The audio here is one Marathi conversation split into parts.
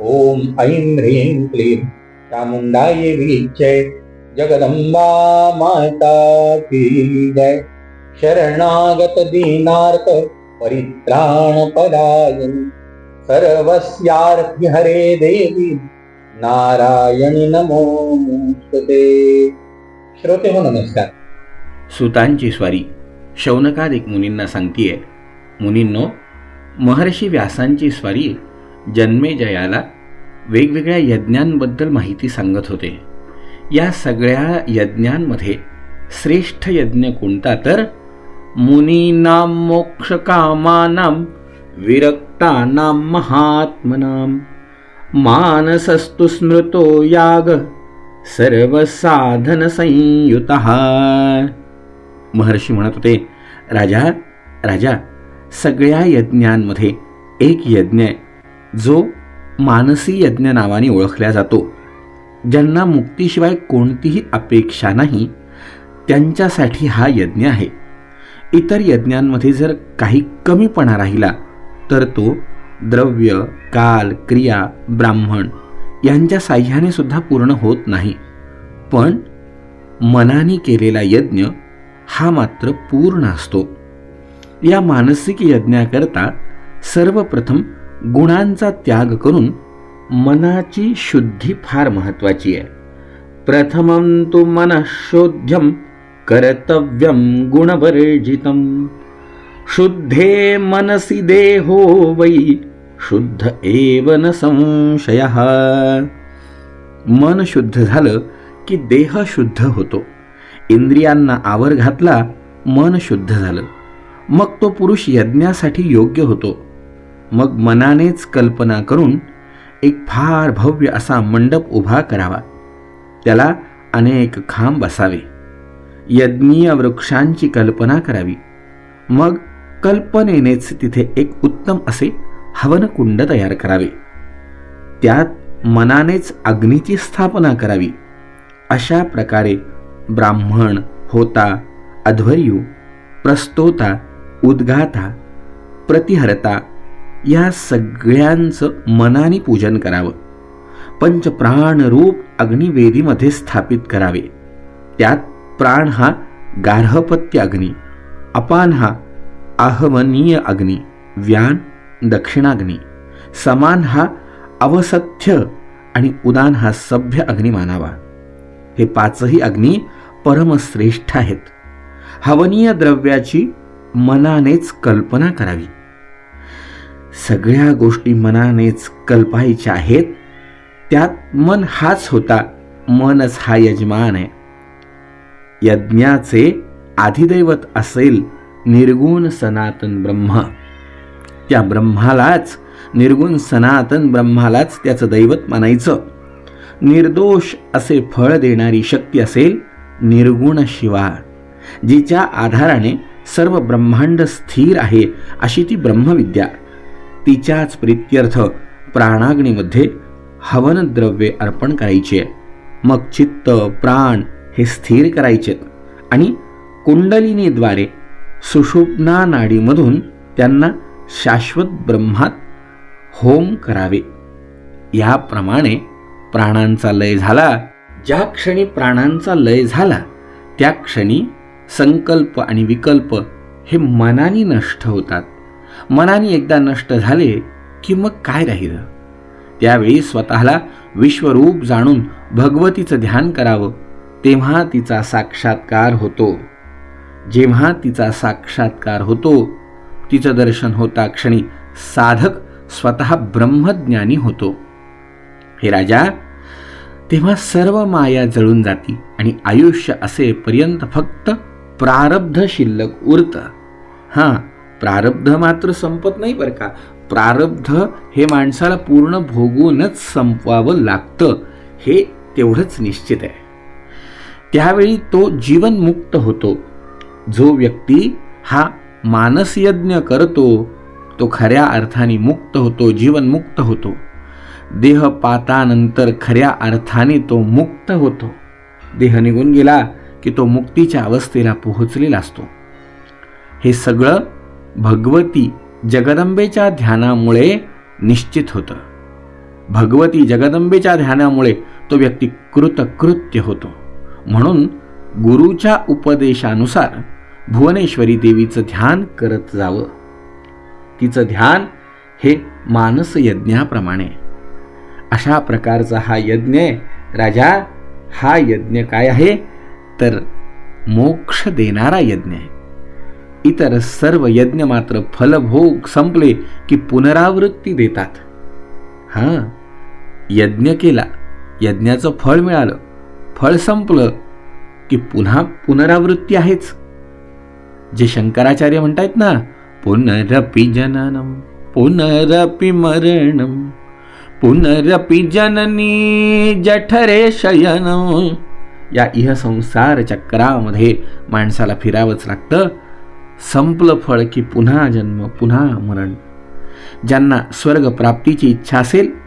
ॐ ऐं ह्रीं क्लीं चामुंडाय विच्चय जगदंबा माता की जय। शरणागत दीनार्थ परित्राण पदायन हरे देवी नारायणी नमोस्तुते श्रोते हो नमस्कार। सुतांची स्वारी शौनकादिक मुनींना सांगतीये मुनींनो महर्षी व्यासांची स्वारी जन्मेजयाला वेगवेगळ्या यज्ञांबद्दल माहिती सांगत होते. या सगळ्या यज्ञांमध्ये श्रेष्ठ यज्ञ कोणता तर? मुनीनां मोक्षकामानां विरक्तानां महात्मनाम मानसस्तु स्मृतो याग सर्वसाधनसंयुत. महर्षी म्हणत होते राजा राजा सगळ्या यज्ञांमध्ये एक यज्ञ आहे. जो मानसी यज्ञ नावाने ओळखला जातो. ज्यांना मुक्तीशिवाय कोणतीही अपेक्षा नाही त्यांच्यासाठी हा यज्ञ आहे. इतर यज्ञांमध्ये जर काही कमीपणा राहिला तर तो द्रव्य काल क्रिया ब्राह्मण यांच्या साह्याने सुद्धा पूर्ण होत नाही. पण मनाने केलेला यज्ञ हा मात्र पूर्ण असतो. या मानसिक यज्ञाकरता सर्वप्रथम गुणांचा त्याग करून मनाची शुद्धी फार महत्वाची आहे. प्रथमं तु मनशोध्यम कर्तव्यम गुणवर्जितम शुद्धे मनसी देहो वै शुद्ध एव न संशय. मन शुद्ध झालं की देह शुद्ध होतो. इंद्रियांना आवर घातला मन शुद्ध झालं. मग तो पुरुष यज्ञासाठी योग्य होतो. मग मनानेच कल्पना करून एक फार भव्य असा मंडप उभा करावा. त्याला अनेक खांब बसावे. यज्ञीय वृक्षांची कल्पना करावी. मग कल्पनेनेच तिथे एक उत्तम असे हवनकुंड तयार करावे. त्यात मनानेच अग्नीची स्थापना करावी. अशा प्रकारे ब्राह्मण होता अध्वर्यू प्रस्तोता उद्गाता प्रतिहरता या सगळ्यांचं मनाने पूजन करावं. पंचप्राणरूप अग्निवेदीमध्ये स्थापित करावे. त्यात प्राण हा गार्हपत्य अग्नी अपान हा आहवनीय अग्नी व्यान दक्षिणाग्नी समान हा अवसथ्य आणि उदान हा सभ्य अग्नी मानावा. हे पाचही अग्नी परमश्रेष्ठ आहेत. हवनीय द्रव्याची मनानेच कल्पना करावी. सगळ्या गोष्टी मनानेच कल्पायच्या आहेत. त्यात मन हाच होता मनच हा यजमान आहे. यज्ञाचे आधिदैवत असेल निर्गुण सनातन ब्रह्म. त्या ब्रह्मालाच निर्गुण सनातन ब्रह्मालाच त्याचं दैवत मानायचं. निर्दोष असे फळ देणारी शक्ती असेल निर्गुण शिवा जिच्या आधाराने सर्व ब्रह्मांड स्थिर आहे अशी ती ब्रह्मविद्या. तिच्याच प्रित्यर्थ प्राणाग्नीमध्ये हवन द्रव्ये अर्पण करायची. आहे मग चित्त प्राण हे स्थिर करायचे आणि कुंडलिनीद्वारे सुषुप्ना नाडीमधून त्यांना शाश्वत ब्रह्मात होम करावे. याप्रमाणे प्राणांचा लय झाला. ज्या क्षणी प्राणांचा लय झाला त्या क्षणी संकल्प आणि विकल्प हे मनाने नष्ट होतात. मनाने एकदा नष्ट झाले की मग काय राहिलं? त्यावेळी स्वतःला विश्वरूप जाणून भगवतीचं ध्यान करावं तेव्हा तिचा साक्षात्कार होतो. जेव्हा तिचा साक्षात्कार होतो तिचं दर्शन होता क्षणी साधक स्वतः ब्रह्मज्ञानी होतो. हे राजा तेव्हा सर्व माया जळून जाती आणि आयुष्य असेपर्यंत फक्त प्रारब्ध शिल्लक उरतं. हां प्रारब्ध मात्र संपत नाही बरं का. प्रारब्ध हे माणसाला पूर्ण भोगूनच संपवावं लागतं हे तेवढंच निश्चित आहे. त्यावेळी तो जीवनमुक्त होतो. जो व्यक्ती हा मानसयज्ञ करतो तो खऱ्या अर्थाने मुक्त होतो जीवनमुक्त होतो. देहपातानंतर खऱ्या अर्थाने तो मुक्त होतो. देह निघून गेला की तो मुक्तीच्या अवस्थेला पोहोचलेला असतो. हे सगळं भगवती जगदंबेच्या ध्यानामुळे निश्चित होतं. भगवती जगदंबेच्या ध्यानामुळे तो व्यक्ती कृतकृत्य होतो. म्हणून गुरुच्या उपदेशानुसार भुवनेश्वरी देवीचं ध्यान करत जावं. तिचं ध्यान हे मानस यज्ञाप्रमाणे. अशा प्रकारचा हा यज्ञ राजा हा यज्ञ काय आहे? तर मोक्ष देणारा यज्ञ आहे. इतर सर्व यज्ञ मात्र फलभोग संपले की पुनरावृत्ती देतात. हां यज्ञ केला यज्ञाचं फळ मिळालं फळ संपलं की पुन्हा पुनरावृत्ती आहेच. जे शंकराचार्य म्हणतायत ना पुनरपि जननम पुनरपि मरणम पुनरपि जननी जठरे शयनम या इह संसार चक्रामध्ये माणसाला फिरावंच लागतं. संपलं फळ की पुन्हा जन्म पुन्हा मरण. ज्यांना स्वर्ग प्राप्तीची इच्छा असेल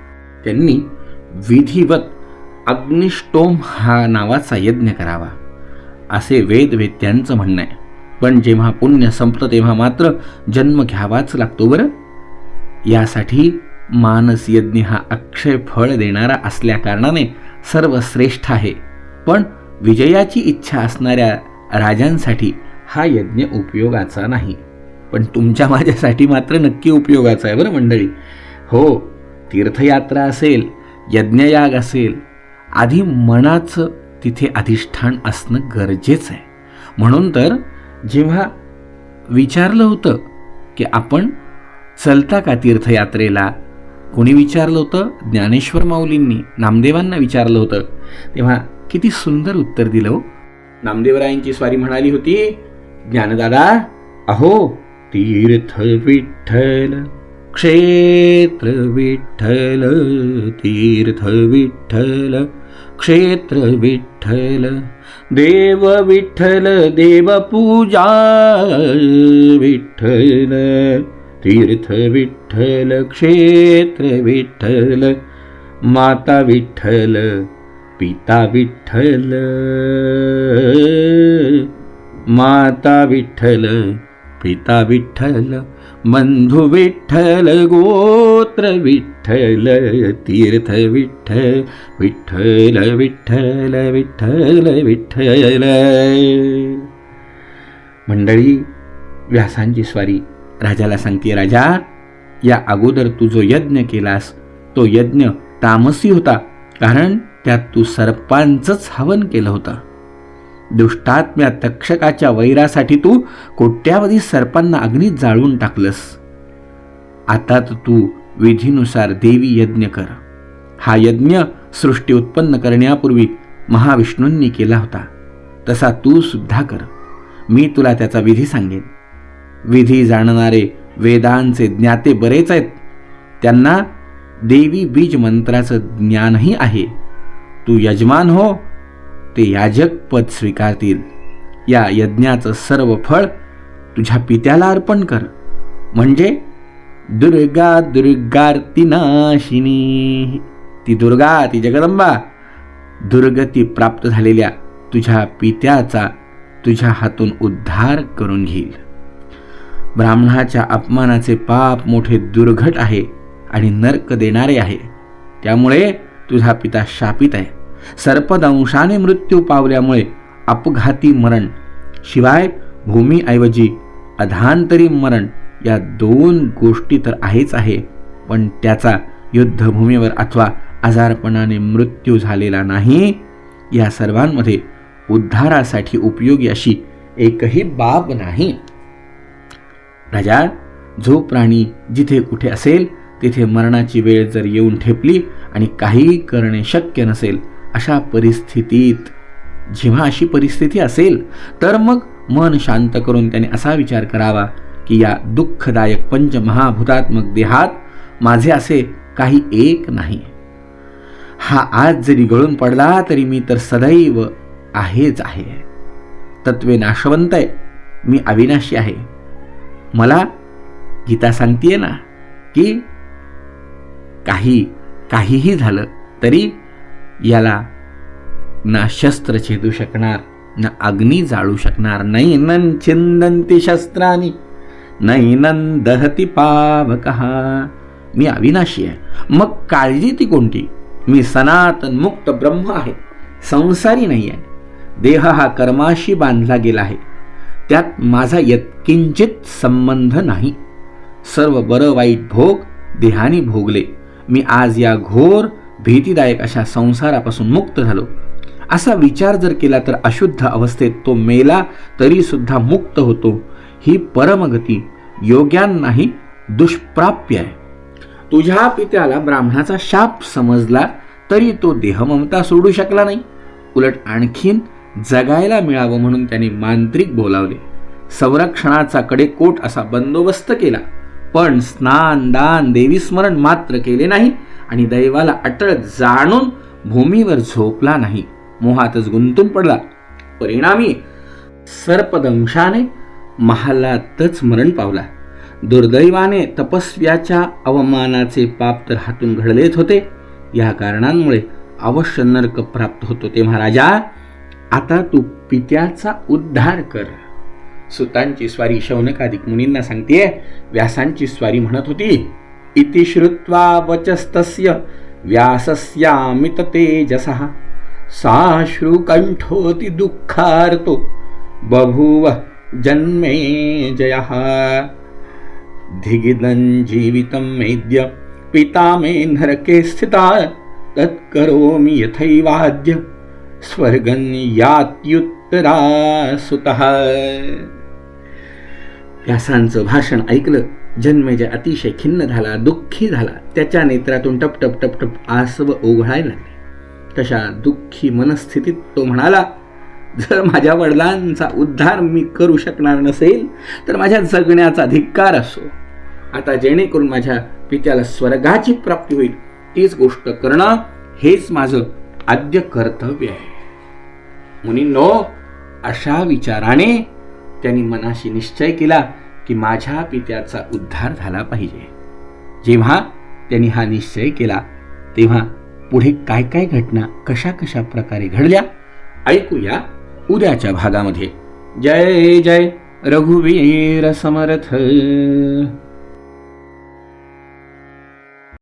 त्यांनी विधिवत अग्निष्टोम हा नावाचा यज्ञ करावा. असे वेदवेत्यांचं म्हणणं आहे. पण जेव्हा पुण्य संपलं तेव्हा मात्र जन्म घ्यावाच लागतो बरं? यासाठी मानस यज्ञ हा अक्षय फळ देणारा असल्या कारणाने सर्वश्रेष्ठ आहे. पण विजयाची इच्छा असणाऱ्या राजांसाठी हा यज्ञ उपयोगाचा नाही. पण तुमच्या माझ्यासाठी मात्र नक्की उपयोगाचा आहे बरं मंडळी. हो तीर्थयात्रा असेल यज्ञयाग असेल आधी मनाचं तिथे अधिष्ठान असणं गरजेचं आहे. म्हणून तर जेव्हा विचारलं होतं की आपण चलता का तीर्थयात्रेला? कोणी विचारलं होतं? ज्ञानेश्वर माऊलींनी नामदेवांना विचारलं होतं. तेव्हा किती सुंदर उत्तर दिलं हो. नामदेवरायांची स्वारी म्हणाली होती ज्ञानदादा? अहो तीर्थ विठ्ठल क्षेत्र विठ्ठल तीर्थ विठ्ठल क्षेत्र विठ्ठल देव विठ्ठल देवपूजा विठ्ठल तीर्थ विठ्ठल क्षेत्र विठ्ठल माता विठ्ठल पिता विठ्ठल माता विठ्ठल पिता विठ्ठल बंधू विठ्ठल गोत्र विठ्ठल तीर्थ विठ्ठल विठ्ठल विठ्ठल विठ्ठल विठ्ठल। मंडळी व्यासांची स्वारी राजाला सांगते राजा या अगोदर तू जो यज्ञ केलास तो यज्ञ तामसी होता कारण त्यात तू सर्पांचंच हवन केलं होतं. दुष्टात्म्या तक्षकाच्या वैरासाठी तू कोट्यावधी सर्पांना अग्नीत जाळून टाकलंस. आता तर तू विधीनुसार देवी यज्ञ कर. हा यज्ञ सृष्टी उत्पन्न करण्यापूर्वी महाविष्णूंनी केला होता. तसा तू सुद्धा कर. मी तुला त्याचा विधी सांगेन. विधी जाणणारे वेदांचे ज्ञाते बरेच आहेत. त्यांना देवी बीज मंत्राचं ज्ञानही आहे. तू यजमान हो ते याजक पद स्वीकारतील. या यज्ञाचं सर्व फळ तुझ्या पित्याला अर्पण कर. म्हणजे दुर्गा दुर्गार्ती नाशिनी ती दुर्गा ती जगदंबा. दुर्गती प्राप्त झालेल्या तुझ्या पित्याचा तुझ्या हातून उद्धार करून घेईल. ब्राह्मणाच्या अपमानाचे पाप मोठे दुर्घट आहे आणि नर्क देणारे आहे. त्यामुळे तुझा पिता शापित आहे. सर्पदंशाने मृत्यू पावल्यामुळे अपघाती मरण. शिवाय भूमीऐवजी अधांतरी मरण या दोन गोष्टी तर आहेच आहे पण त्याचा युद्धभूमीवर अथवा आजारपणाने मृत्यू झालेला नाही या सर्वांमध्ये उद्धारासाठी उपयोगी अशी एकही बाब नाही. राजा जो प्राणी जिथे कुठे असेल तिथे मरणाची वेळ जर येऊन ठेपली आणि काहीही करणे शक्य नसेल अशा परिस्थितीत जेव्हा अशी परिस्थिती असेल तर मग मन शांत करून त्याने असा विचार करावा की या दुःखदायक पंचमहाभूतात्मक देहात माझे असे काही एक नाही. हा आज जरी गळून पडला तरी मी तर सदैव आहेच आहे. तत्वे नाशवंत आहे. मी अविनाशी आहे. मला गीता सांगतीये ना की काही काहीही झालं तरी याला ना शस्त्र छेदू शकणार ना अग्नी जाळू शकणार नैनं छिंदंती शस्त्रानी नैनं दहती पावकः. मी अविनाशी आहे. मग काळजी ती कोणती? मी सनातन मुक्त ब्रह्म आहे. संसारी नाही आहे. देह हा कर्माशी बांधला गेला आहे. त्यात माझा यत्किंचित संबंध नाही. सर्व बरं वाईट भोग देहाने भोगले. मी आज या घोर भीतीदायक अशा संसारापासून मुक्त झालो. असा विचार जर केला तर अशुद्ध अवस्थेत तो मेला तरी सुद्धा मुक्त होतो. ही परमगती योग्यांनाही दुष्प्राप्य आहे. तुझ्या पित्याला ब्राह्मणाचा शाप समजला तरी तो देहममता सोडू शकला नाही. उलट आणखीन जगायला मिळावं म्हणून त्याने मांत्रिक बोलावले. संरक्षणाचा कडेकोट असा बंदोबस्त केला. पण स्नान दान देवीस्मरण मात्र केले नाही. आणि दैवाला अटळ जाणून भूमीवर झोपला नाही. मोहातच गुंतून पडला. परिणामी सर्पदंशाने महालातच मरण पावला. दुर्दैवाने तपस्व्याच्या अवमानाचे पाप तर हातून घडलेच होते. या कारणांमुळे अवश्य नर्क प्राप्त होतो ते महाराजा. आता तू पित्याचा उद्धार कर. सुतांची स्वारी शौनकाधिक मुनींना सांगतेय व्यासांची स्वारी म्हणत होती इति श्रुत्वा वचस्तस्य व्यासस्यामिततेजसः। साश्रुकण्ठोति दुःखार्तो बभूव जन्मे जयः। धिगिदं जीवितं मेद्य पिता मे नरके स्थिता तत्करोमि यथैवाद्य स्वर्गं यात्युत्तरा सुतः व्यासांचं भाषण ऐकलं जन्मेजय अतिशय खिन्न झाला दुःखी झाला त्याच्या नेत्रातून टप टप टप टप आसव ओघळायला लागले. तशा दुःखी मनस्थितीत तो म्हणाला जर माझ्या वडिलांचा उद्धार मी करू शकणार नसेल तर माझ्या जगण्याचा धिक्कार असो. आता जेणेकरून माझ्या पित्याला स्वर्गाची प्राप्ती होईल तीच गोष्ट करणं हेच माझं आद्य कर्तव्य आहे. मुनींनो अशा विचाराने त्यांनी मनाशी निश्चय केला. की माझ्या पित्याचा उद्धार झाला पाहिजे. जेव्हा त्यांनी हा निश्चय केला तेव्हा पुढे काय काय घटना कशा कशा प्रकारे घडल्या ऐकूया उद्याच्या भागामध्ये. जय जय रघुवीर समर्थ.